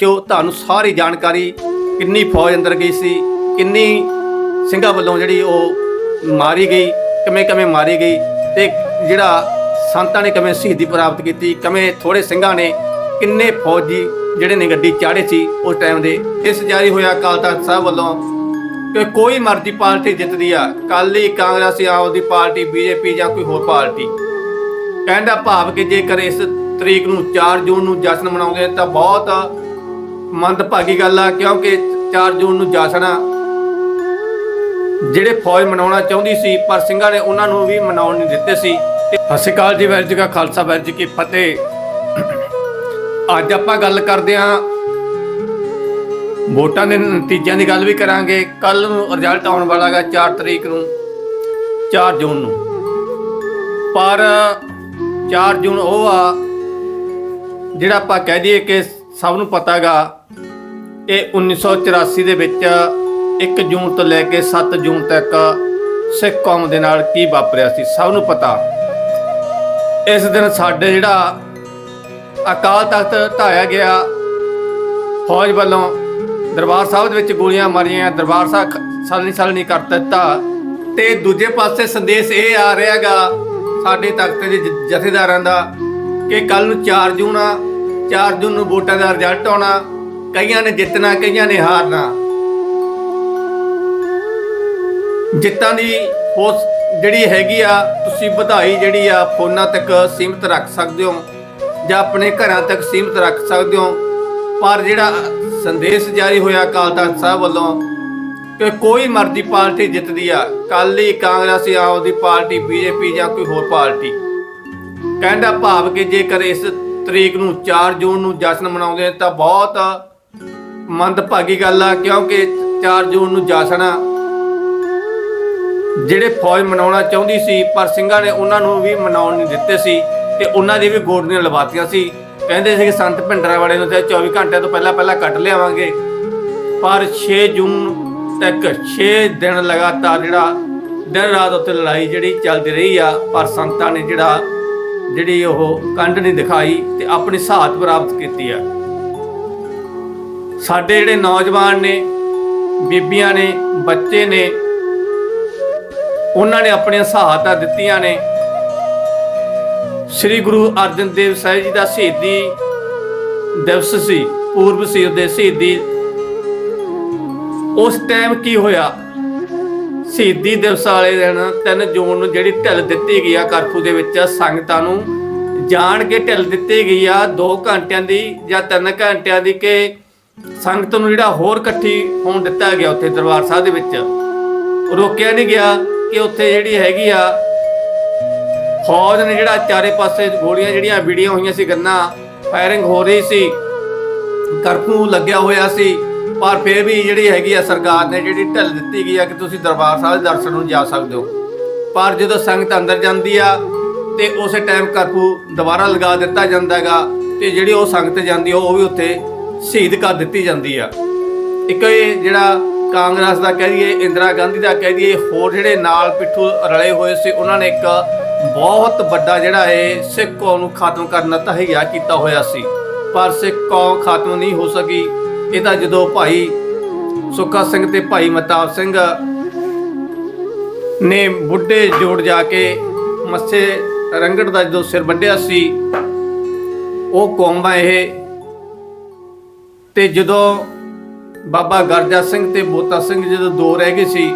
ਦੇਖਿਓ ਤੁਹਾਨੂੰ ਸਾਰੀ ਜਾਣਕਾਰੀ ਕਿੰਨੀ ਫੌਜ ਅੰਦਰ ਗਈ ਸੀ, ਕਿੰਨੀ ਸਿੰਘਾਂ ਵੱਲੋਂ ਜਿਹੜੀ ਉਹ ਮਾਰੀ ਗਈ, ਕਿਵੇਂ ਕਿਵੇਂ ਮਾਰੀ ਗਈ ਤੇ ਜਿਹੜਾ ਸੰਤਾਂ ਨੇ ਕਿਵੇਂ ਸ਼ਹੀਦੀ ਪ੍ਰਾਪਤ ਕੀਤੀ, ਕਿਵੇਂ ਥੋੜੇ ਸਿੰਘਾਂ ਨੇ ਕਿੰਨੇ ਫੌਜੀ ਜਿਹੜੇ ਨੇ ਗੱਡੀ ਚਾੜੇ ਸੀ ਉਸ ਟਾਈਮ ਦੇ। ਇਸ ਜਾਰੀ ਹੋਇਆ ਅਕਾਲ ਤਖਤ ਸਾਹਿਬ ਵੱਲੋਂ ਕਿ ਕੋਈ ਮਰਜ਼ੀ ਪਾਰਟੀ ਜਿੱਤਦੀ ਆ ਕਾਲੀ ਕਾਂਗਰਸ ਜਾਂ ਉਹਦੀ ਪਾਰਟੀ, ਬੀਜੇਪੀ ਜਾਂ ਕੋਈ ਹੋਰ ਪਾਰਟੀ। ਕਹਿੰਦਾ ਭਾਵ ਕਿ ਜੇਕਰ ਇਸ ਤਰੀਕ ਨੂੰ 4 ਜੂਨ ਨੂੰ ਜਸ਼ਨ ਮਨਾਉਂਦੇ ਤਾਂ ਬਹੁਤ ਮੰਦਭਾਗੀ ਗੱਲ ਆ, ਕਿਉਂਕਿ 4 ਜੂਨ ਨੂੰ ਜਸ਼ਨ ਆ ਜਿਹੜੇ ਫੌਜ ਮਨਾਉਣਾ ਚਾਹੁੰਦੀ ਸੀ, ਪਰ ਸਿੰਘਾਂ ਨੇ ਉਹਨਾਂ ਨੂੰ ਵੀ ਮਨਾਉਣ ਨਹੀਂ ਦਿੱਤੇ ਸੀ। ਸਤਿ ਸ਼੍ਰੀ ਅਕਾਲ ਜੀ ਵੈਰ ਜੀ ਕਾ ਖਾਲਸਾ ਵੈਰ ਜੀ ਕੀ ਫਤਿਹ। ਅੱਜ ਆਪਾਂ ਗੱਲ ਕਰਦੇ ਹਾਂ ਵੋਟਾਂ ਦੇ ਨਤੀਜਿਆਂ ਦੀ ਗੱਲ ਵੀ ਕਰਾਂਗੇ। ਕੱਲ ਨੂੰ ਰਿਜ਼ਲਟ ਆਉਣ ਵਾਲਾ ਹੈਗਾ 4 ਤਰੀਕ ਨੂੰ 4 ਜੂਨ ਨੂੰ। ਪਰ 4 ਜੂਨ ਉਹ ਆ ਜਿਹੜਾ ਆਪਾਂ ਕਹਿ ਦਈਏ ਕਿ ਸਭ ਨੂੰ ਪਤਾਗਾ, ਇਹ 1984 ਦੇ ਵਿੱਚ 1 ਜੂਨ ਤੋਂ ਲੈ ਕੇ 7 ਜੂਨ ਤੱਕ ਸਿੱਖ ਕੌਮ ਦੇ ਨਾਲ ਕੀ ਵਾਪਰਿਆ ਸੀ, ਸਭ ਨੂੰ ਪਤਾ। ਇਸ ਦਿਨ ਸਾਡੇ ਜਿਹੜਾ ਅਕਾਲ ਤਖਤ ਢਾਇਆ ਗਿਆ, ਫੌਜ ਵੱਲੋਂ ਦਰਬਾਰ ਸਾਹਿਬ ਦੇ ਵਿੱਚ ਗੋਲੀਆਂ ਮਾਰੀਆਂ, ਦਰਬਾਰ ਸਾਹਿਬ ਸਾਲਨੀ ਸਾਲਨੀ ਕਰ ਦਿੱਤਾ। ਤੇ ਦੂਜੇ ਪਾਸੇ ਸੰਦੇਸ਼ ਇਹ ਆ ਰਿਹਾਗਾ ਸਾਡੇ ਤਖਤ ਦੇ ਜਥੇਦਾਰਾਂ ਦਾ ਕਿ ਕੱਲ ਨੂੰ 4 ਜੂਨ ਆ 4 ਜੂਨ ਨੂੰ ਵੋਟਾਂ ਦਾ ਰਿਜ਼ਲਟ ਆਉਣਾ, ਕਈਆਂ ਨੇ ਜਿੱਤਣਾ, ਕਈਆਂ ਨੇ ਹਾਰਨਾ। ਜਿੱਤਾਂ ਦੀ ਉਸ ਜਿਹੜੀ ਹੈਗੀ ਆ, ਤੁਸੀਂ ਵਧਾਈ ਜਿਹੜੀ ਆ, ਫੋਨਾਂ ਤੱਕ ਸੀਮਿਤ ਰੱਖ ਸਕਦੇ ਹੋ ਜਾਂ ਆਪਣੇ ਘਰਾਂ ਤੱਕ ਸੀਮਿਤ ਰੱਖ ਸਕਦੇ ਹੋ। ਪਰ ਜਿਹੜਾ ਸੰਦੇਸ਼ ਜਾਰੀ ਹੋਇਆ ਅਕਾਲ ਤਖਤ ਸਾਹਿਬ ਵੱਲੋਂ ਕਿ ਕੋਈ ਮਰਜ਼ੀ ਪਾਰਟੀ ਜਿੱਤਦੀ ਆ ਕਾਲੀ ਕਾਂਗਰਸ ਆਮ ਉਹਦੀ ਪਾਰਟੀ, ਬੀਜੇਪੀ ਜਾਂ ਕੋਈ ਹੋਰ ਪਾਰਟੀ। ਕਹਿੰਦਾ ਭਾਵ ਕਿ ਜੇਕਰ ਇਸ ਤਰੀਕ ਨੂੰ 4 ਜੂਨ ਨੂੰ ਜਸ਼ਨ ਮਨਾਉਂਦੇ ਤਾਂ ਬਹੁਤ ਮੰਦਭਾਗੀ ਗੱਲ ਆ, ਕਿਉਂਕਿ 4 ਜੂਨ ਨੂੰ ਜਸ਼ਨ ਜਿਹੜੇ ਫੌਜ ਮਨਾਉਣਾ ਚਾਹੁੰਦੀ ਸੀ, ਪਰ ਸਿੰਘਾਂ ਨੇ ਉਹਨਾਂ ਨੂੰ ਵੀ ਮਨਾਉਣ ਨਹੀਂ ਦਿੱਤੇ ਸੀ ਤੇ ਉਹਨਾਂ ਦੀ ਵੀ ਗੋਡਨੀਆਂ ਲਵਾਤੀਆਂ ਸੀ। ਕਹਿੰਦੇ ਸੀ ਕਿ ਸੰਤ ਭਿੰਡਰਾ ਵਾਲੇ ਨੂੰ ਤੇ 24 ਘੰਟੇ ਤੋਂ ਪਹਿਲਾਂ ਪਹਿਲਾਂ ਕੱਟ ਲਿਆਵਾਂਗੇ। ਪਰ 6 ਜੂਨ ਤੱਕ 6 ਦਿਨ ਲਗਾਤਾਰ ਜਿਹੜਾ ਦਿਨ ਰਾਤ ਉੱਤੇ ਲੜਾਈ ਜਿਹੜੀ ਚੱਲਦੀ ਰਹੀ ਆ, ਪਰ ਸੰਤਾਂ ਨੇ ਜਿਹੜਾ ਜਿਹੜੀ ਉਹ ਕੰਢ ਨਹੀਂ ਦਿਖਾਈ ਤੇ ਆਪਣੀ ਸਾਹਤ ਪ੍ਰਾਪਤ ਕੀਤੀ ਆ। ਸਾਡੇ ਜਿਹੜੇ ਨੌਜਵਾਨ ਨੇ, ਬੀਬੀਆਂ ਨੇ, ਬੱਚੇ ਨੇ, ਉਹਨਾਂ ਨੇ ਆਪਣੀਆਂ ਸਹਾਇਤਾ ਦਿੱਤੀਆਂ ਨੇ। ਸ੍ਰੀ ਗੁਰੂ ਅਰਜਨ ਦੇਵ ਸਾਹਿਬ ਜੀ ਦਾ ਸ਼ਹੀਦੀ ਦਿਵਸ ਸੀ, ਪੂਰਬ ਸੀ ਉਹਦੇ ਸ਼ਹੀਦੀ। ਉਸ ਟਾਈਮ ਕੀ ਹੋਇਆ? ਸ਼ਹੀਦੀ ਦਿਵਸ ਵਾਲੇ ਦਿਨ 3 ਜੂਨ ਨੂੰ ਜਿਹੜੀ ਢਿੱਲ ਦਿੱਤੀ ਗਈ ਆ ਕਰਫੂ ਦੇ ਵਿੱਚ, ਸੰਗਤਾਂ ਨੂੰ ਜਾਣ ਕੇ ਢਿੱਲ ਦਿੱਤੀ ਗਈ ਆ 2 ਘੰਟਿਆਂ ਦੀ ਜਾਂ 3 ਘੰਟਿਆਂ ਦੀ ਕਿ ਸੰਗਤ ਨੂੰ ਜਿਹੜਾ ਹੋਰ ਇਕੱਠੀ ਹੋਣ ਦਿੱਤਾ ਗਿਆ ਉੱਥੇ ਦਰਬਾਰ ਸਾਹਿਬ ਦੇ ਵਿੱਚ। ਰੋਕਿਆ ਨਹੀਂ ਗਿਆ ਕਿ ਉੱਥੇ ਜਿਹੜੀ ਹੈਗੀ ਆ, ਫੌਜ ਨੇ ਜਿਹੜਾ ਚਾਰੇ ਪਾਸੇ ਗੋਲੀਆਂ ਜਿਹੜੀਆਂ ਵੀਡੀਓ ਹੋਈਆਂ ਸੀ, ਗੰਨਾ ਫਾਇਰਿੰਗ ਹੋ ਰਹੀ ਸੀ, ਕਰਫਿਊ ਲੱਗਿਆ ਹੋਇਆ ਸੀ। ਪਰ ਫਿਰ ਵੀ ਜਿਹੜੀ ਹੈਗੀ ਆ ਸਰਕਾਰ ਨੇ ਜਿਹੜੀ ਢਿੱਲ ਦਿੱਤੀ ਗਈ ਆ ਕਿ ਤੁਸੀਂ ਦਰਬਾਰ ਸਾਹਿਬ ਦੇ ਦਰਸ਼ਨ ਨੂੰ ਜਾ ਸਕਦੇ ਹੋ। ਪਰ ਜਦੋਂ ਸੰਗਤ ਅੰਦਰ ਜਾਂਦੀ ਆ ਤੇ ਉਸੇ ਟਾਈਮ ਕਰਫਿਊ ਦੁਬਾਰਾ ਲਗਾ ਦਿੱਤਾ ਜਾਂਦਾ ਹੈਗਾ ਤੇ ਜਿਹੜੀ ਉਹ ਸੰਗਤ ਜਾਂਦੀ ਆ, ਉਹ ਵੀ ਉੱਥੇ ਸ਼ਹੀਦ ਕਰ ਦਿੱਤੀ ਜਾਂਦੀ ਆ। ਇੱਕ ਇਹ ਜਿਹੜਾ ਕਾਂਗਰਸ ਦਾ ਕਹਿ ਦਈਏ, ਇੰਦਰਾ ਗਾਂਧੀ ਦਾ ਕਹਿ ਦਈਏ, ਹੋਰ ਜਿਹੜੇ ਨਾਲ ਪਿੱਠੂ ਰਲੇ ਹੋਏ ਸੀ, ਉਹਨਾਂ ਨੇ ਇੱਕ ਬਹੁਤ ਵੱਡਾ ਜਿਹੜਾ ਹੈ ਸਿੱਖ ਕੌਮ ਨੂੰ ਖਤਮ ਕਰਨ ਦਾ ਤਹਈਆ ਕੀਤਾ ਹੋਇਆ ਸੀ। ਪਰ ਸਿੱਖ ਕੌਮ ਖਤਮ ਨਹੀਂ ਹੋ ਸਕੀ। ਇਹ ਤਾਂ ਜਦੋਂ ਭਾਈ ਸੁੱਖਾ ਸਿੰਘ ਤੇ ਭਾਈ ਮਤਾਬ ਸਿੰਘ ਨੇ ਬੁੱਢੇ ਜੋੜ ਜਾ ਕੇ ਮੱਸੇ ਰੰਗੜ ਦਾ ਜਦੋਂ ਸਿਰ ਵੱਢਿਆ ਸੀ, ਉਹ ਕੌਮ ਆ ਇਹ। ਤੇ ਜਦੋਂ ਬਾਬਾ ਗਰਜਾ ਸਿੰਘ ਤੇ ਬੋਤਾ ਸਿੰਘ ਜਦੋਂ ਦੋ ਰਹਿ ਗਏ ਸੀ,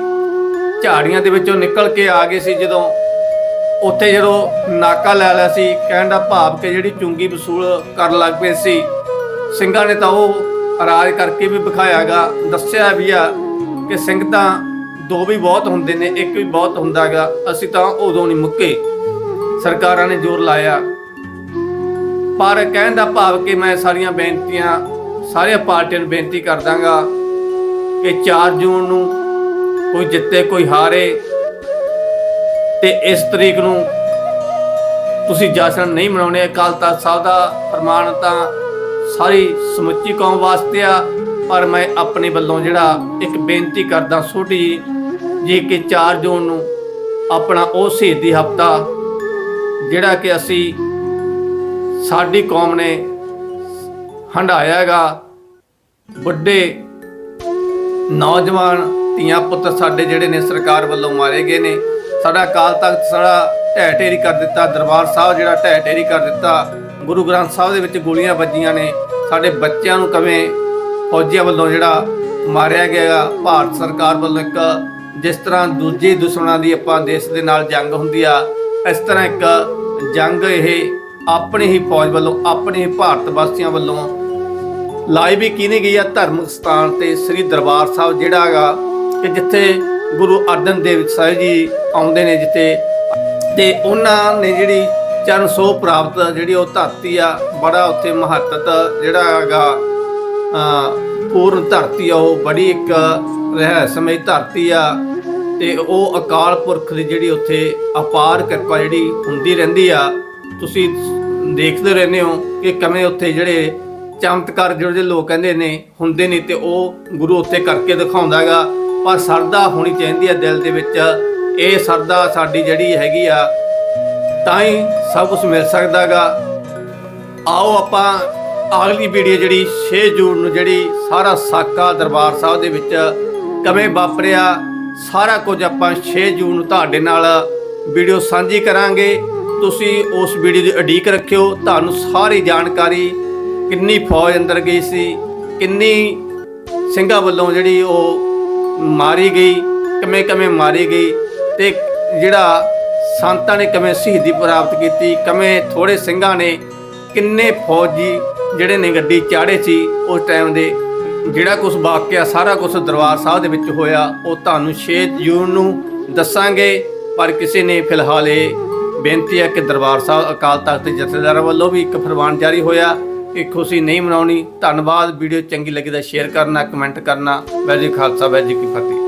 ਝਾੜੀਆਂ ਦੇ ਵਿੱਚੋਂ ਨਿਕਲ ਕੇ ਆ ਗਏ ਸੀ ਜਦੋਂ, ਉੱਥੇ ਜਦੋਂ ਨਾਕਾ ਲੈ ਲਿਆ ਸੀ, ਕਹਿਣ ਦਾ ਭਾਵ ਕਿ ਜਿਹੜੀ ਚੁੰਗੀ ਵਸੂਲ ਕਰਨ ਲੱਗ ਪਏ ਸੀ, ਸਿੰਘਾਂ ਨੇ ਤਾਂ ਉਹ ਰਾਜ ਕਰਕੇ ਵੀ ਵਿਖਾਇਆਗਾ। ਦੱਸਿਆ ਵੀ ਆ ਕਿ ਸਿੰਘ ਤਾਂ ਦੋ ਵੀ ਬਹੁਤ ਹੁੰਦੇ ਨੇ, ਇੱਕ ਵੀ ਬਹੁਤ ਹੁੰਦਾਗਾ। ਅਸੀਂ ਤਾਂ ਉਦੋਂ ਨਹੀਂ ਮੁੱਕੇ। ਸਰਕਾਰਾਂ ਨੇ ਜ਼ੋਰ ਲਾਇਆ। ਪਰ ਕਹਿਣ ਦਾ ਭਾਵ ਕਿ ਮੈਂ ਸਾਰੀਆਂ ਬੇਨਤੀਆਂ, ਸਾਰੀਆਂ ਪਾਰਟੀਆਂ ਨੂੰ ਬੇਨਤੀ ਕਰਦਾਗਾ ਕਿ 4 ਜੂਨ ਨੂੰ ਕੋਈ ਜਿੱਤੇ, ਕੋਈ ਹਾਰੇ ਤੇ ਇਸ ਤਰੀਕ ਨੂੰ ਤੁਸੀਂ ਜਸ਼ਨ ਨਹੀਂ ਮਨਾਉਣੇ। ਅਕਾਲ ਤਖਤ ਸਾਹਿਬ ਦਾ ਫਰਮਾਨ ਤਾਂ ਸਾਰੀ ਸਮੁੱਚੀ ਕੌਮ ਵਾਸਤੇ ਆ, ਪਰ ਮੈਂ ਆਪਣੇ ਵੱਲੋਂ ਜਿਹੜਾ ਇੱਕ ਬੇਨਤੀ ਕਰਦਾ ਛੋਟੀ ਜੀ ਕਿ 4 ਜੂਨ ਨੂੰ ਆਪਣਾ ਉਹ ਸ਼ਹੀਦੀ ਹਫਤਾ, ਜਿਹੜਾ ਕਿ ਅਸੀਂ ਸਾਡੀ ਕੌਮ ਨੇ ਹੰਡਾਇਆ ਹੈਗਾ, ਵੱਡੇ ਨੌਜਵਾਨ ਧੀਆਂ ਪੁੱਤ ਸਾਡੇ ਜਿਹੜੇ ਨੇ ਸਰਕਾਰ ਵੱਲੋਂ ਮਾਰੇ ਗਏ ਨੇ। ਸਾਡਾ ਅਕਾਲ ਤਖਤ ਸਾਡਾ ਢਹਿ ਢੇਰੀ ਕਰ ਦਿੱਤਾ, ਦਰਬਾਰ ਸਾਹਿਬ ਜਿਹੜਾ ਢਹਿ ਢੇਰੀ ਕਰ ਦਿੱਤਾ ਗੁਰੂ ਗ੍ਰੰਥ ਸਾਹਿਬ ਦੇ ਵਿੱਚ ਗੋਲੀਆਂ ਵੱਜੀਆਂ ਨੇ। ਸਾਡੇ ਬੱਚਿਆਂ ਨੂੰ ਕਵੇਂ ਫੌਜੀਆਂ ਵੱਲੋਂ ਜਿਹੜਾ ਮਾਰਿਆ ਗਿਆ ਭਾਰਤ ਸਰਕਾਰ ਵੱਲੋਂ ਇੱਕ ਜਿਸ ਤਰ੍ਹਾਂ ਦੂਜੇ ਦੁਸ਼ਮਣਾਂ ਦੀ ਆਪਾਂ ਦੇਸ਼ ਦੇ ਨਾਲ ਜੰਗ ਹੁੰਦੀ ਆ, ਇਸ ਤਰ੍ਹਾਂ ਇੱਕ ਜੰਗ ਇਹ ਆਪਣੀ ਹੀ ਫੌਜ ਵੱਲੋਂ, ਆਪਣੇ ਹੀ ਭਾਰਤ ਵਾਸੀਆਂ ਵੱਲੋਂ ਲਾਈ ਵੀ ਕੀਨੀ ਗਈ ਆ ਧਾਰਮਿਕ ਸਥਾਨ ਤੇ ਸ੍ਰੀ ਦਰਬਾਰ ਸਾਹਿਬ ਜਿਹੜਾ ਹੈਗਾ ਕਿ ਜਿੱਥੇ ਗੁਰੂ ਅਰਜਨ ਦੇਵ ਸਾਹਿਬ ਜੀ ਆਉਂਦੇ ਨੇ ਜਿੱਥੇ ਤੇ ਉਹਨਾਂ ਨੇ ਜਿਹੜੀ ਚਰਨ ਸੋ ਪ੍ਰਾਪਤ ਜਿਹੜੀ ਉਹ ਧਰਤੀ ਆ, ਬੜਾ ਉੱਥੇ ਮਹੱਤਤ ਜਿਹੜਾ ਹੈਗਾ ਪੂਰਨ ਧਰਤੀ ਆ, ਉਹ ਬੜੀ ਇੱਕ ਰਹੱਸਮਈ ਧਰਤੀ ਆ ਤੇ ਉਹ ਅਕਾਲ ਪੁਰਖ ਦੀ ਜਿਹੜੀ ਉੱਥੇ ਅਪਾਰ ਕਿਰਪਾ ਜਿਹੜੀ ਹੁੰਦੀ ਰਹਿੰਦੀ ਆ। ਤੁਸੀਂ ਦੇਖਦੇ ਰਹਿੰਦੇ ਹੋ ਕਿ ਕਿਵੇਂ ਉੱਥੇ ਜਿਹੜੇ ਚਮਤਕਾਰ ਜਿਹੜੇ ਲੋਕ ਕਹਿੰਦੇ ਨੇ, ਹੁੰਦੇ ਨੇ ਤੇ ਉਹ ਗੁਰੂ ਉੱਥੇ ਕਰਕੇ ਦਿਖਾਉਂਦਾ ਹੈਗਾ। ਪਰ ਸਰਦਾ ਹੋਣੀ ਚਾਹੀਦੀ ਹੈ ਦਿਲ ਦੇ ਵਿੱਚ। ਇਹ ਸਰਦਾ ਸਾਡੀ ਜਿਹੜੀ ਹੈਗੀ ਆ ਤਾਂ ਹੀ ਸਭ ਕੁਝ ਮਿਲ ਸਕਦਾਗਾ। ਆਓ ਆਪਾਂ ਅਗਲੀ ਵੀਡੀਓ ਜਿਹੜੀ 6 ਜੂਨ ਨੂੰ ਜਿਹੜੀ ਸਾਰਾ ਸਾਕਾ ਦਰਬਾਰ ਸਾਹਿਬ ਦੇ ਵਿੱਚ ਕਵੇਂ ਵਾਪਰਿਆ, ਸਾਰਾ ਕੁਝ ਆਪਾਂ 6 ਜੂਨ ਨੂੰ ਤੁਹਾਡੇ ਨਾਲ ਵੀਡੀਓ ਸਾਂਝੀ ਕਰਾਂਗੇ। ਤੁਸੀਂ ਉਸ ਵੀਡੀਓ ਦੀ ਉਡੀਕ ਰੱਖਿਓ, ਤੁਹਾਨੂੰ ਸਾਰੀ ਜਾਣਕਾਰੀ ਕਿੰਨੀ ਫੌਜ ਅੰਦਰ ਗਈ ਸੀ, ਕਿੰਨੀ ਸਿੰਘਾਂ ਵੱਲੋਂ ਜਿਹੜੀ ਉਹ ਮਾਰੀ ਗਈ ਕਿਵੇਂ ਕਿਵੇਂ ਮਾਰੀ ਗਈ ਤੇ ਜਿਹੜਾ ਸੰਤਾਂ ਨੇ ਕਿਵੇਂ ਸ਼ਹੀਦੀ ਪ੍ਰਾਪਤ ਕੀਤੀ, ਕਿਵੇਂ ਥੋੜੇ ਸਿੰਘਾਂ ਨੇ ਕਿੰਨੇ ਫੌਜੀ ਜਿਹੜੇ ਨੇ ਗੱਡੀ ਚਾੜੇ ਸੀ ਉਸ ਟਾਈਮ ਦੇ, ਜਿਹੜਾ ਕੁਝ ਵਾਕਿਆ ਸਾਰਾ ਕੁਝ ਦਰਬਾਰ ਸਾਹਿਬ ਦੇ ਵਿੱਚ ਹੋਇਆ, ਉਹ ਤੁਹਾਨੂੰ 6 ਜੂਨ ਨੂੰ ਦੱਸਾਂਗੇ। ਪਰ ਕਿਸੇ ਨੇ ਫਿਲਹਾਲ ਇਹ ਬੇਨਤੀ ਹੈ ਕਿ ਦਰਬਾਰ ਸਾਹਿਬ ਅਕਾਲ ਤਖਤ ਦੇ ਜਥੇਦਾਰਾਂ ਵੱਲੋਂ ਵੀ ਇੱਕ ਫਰਮਾਨ ਜਾਰੀ ਹੋਇਆ ਕਿ ਖੁਸ਼ੀ ਨਹੀਂ ਮਨਾਉਣੀ। ਧੰਨਵਾਦ, ਵੀਡੀਓ ਚੰਗੀ ਲੱਗੀ ਤਾਂ ਸ਼ੇਅਰ ਕਰਨਾ ਕਮੈਂਟ ਕਰਨਾ। ਵੈਰੀ ਖਾਲਸਾ ਵੈਰੀ ਕੀ ਫਤਿਹ।